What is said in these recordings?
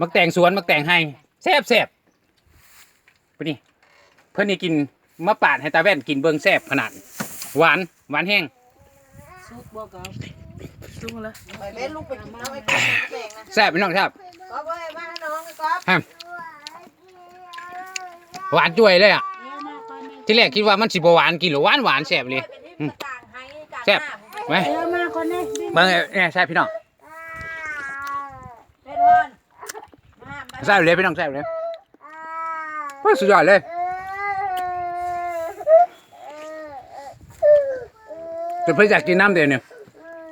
มักแต่งสวนมักแต่งให้แซ่บแซ่บไปนี่เพื่อนนี่กินมะปาดให้ตาแว่นกินเบิ่งแซ่บขนาด หวานหวานแห้งซุกบ่ก็จุ้งเลยไปเล่นลูกไปกินเอาไอ้ก๊อฟแดงนะแซ่บพี่น้องแซ่บก๊อฟเอ้ยมาให้น้องไอ้ก๊อฟหวานจ่วยเลยอะเอ้ยมาก่อนนี่ที่แรกคิดว่ามันสิบ่หวานกินหรือหวานหวานแซ่บเลยอืมแซ่บไหมเอ้ยมาก่อนนี่เบิ่งเนี่ยแซ่บพี่น้อง เป็นวันมา แซ่บเลยพี่น้องแซ่บเลยโอ้ยสุดยอดเลยแต่เพื่อนอยากกินน้ำเดี๋ยวนี้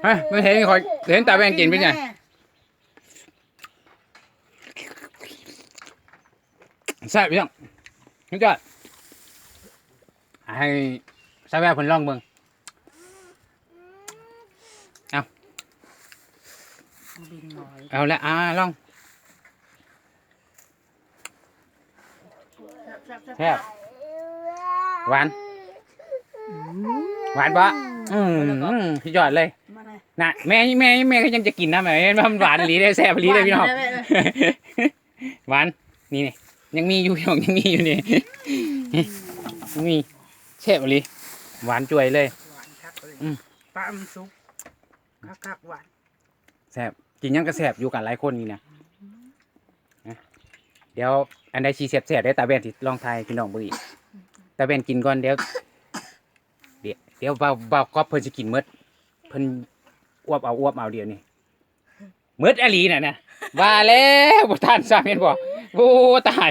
ฮะไม่เห็นคอยเห็นตาแว่นกินไปไงแซ่บพี่น้องสุดยอดให้ซาแว่นเพิ่นลองเบิ่งบินหน่อยเอาละอ่าลอง แซ่บหวาน หวานปะอืมอืมสุดยอดเลยมาเลยน่ะแม่แม่แม่ก็ยังจะกินนะแม่เห็นว่ามันหวานอีหลีได้แซ่บอีหลีได้พี่น้องหวานนี่นี่ยังมีอยู่พี่น้องยังมีอยู่นี่ยังมีแซ่บอีหลีหวานจ่วยเลยหวานคักเลยอืมปลามันสุกคักคักๆหวานแซ่บกินยังก็แซ่บอยู่กันหลายคนนี่นะนะ เดี๋ยวอันใดชีแซ่บแซ่บได้ตาแบนที่ลองทายพี่น้องเบิ่งอีกตาแบนกินก่อนเดี๋ยว เดี๋ยวเดี๋ยวเบาเบาก็เพิ่นจะกินหมดเพิ่นอ้วบเอาอ้วบเอาเดี๋ยวนี้หมดอหลีน่ะนะว่าแล้วบ่ทันซะแม่นบ่โอ้ตาย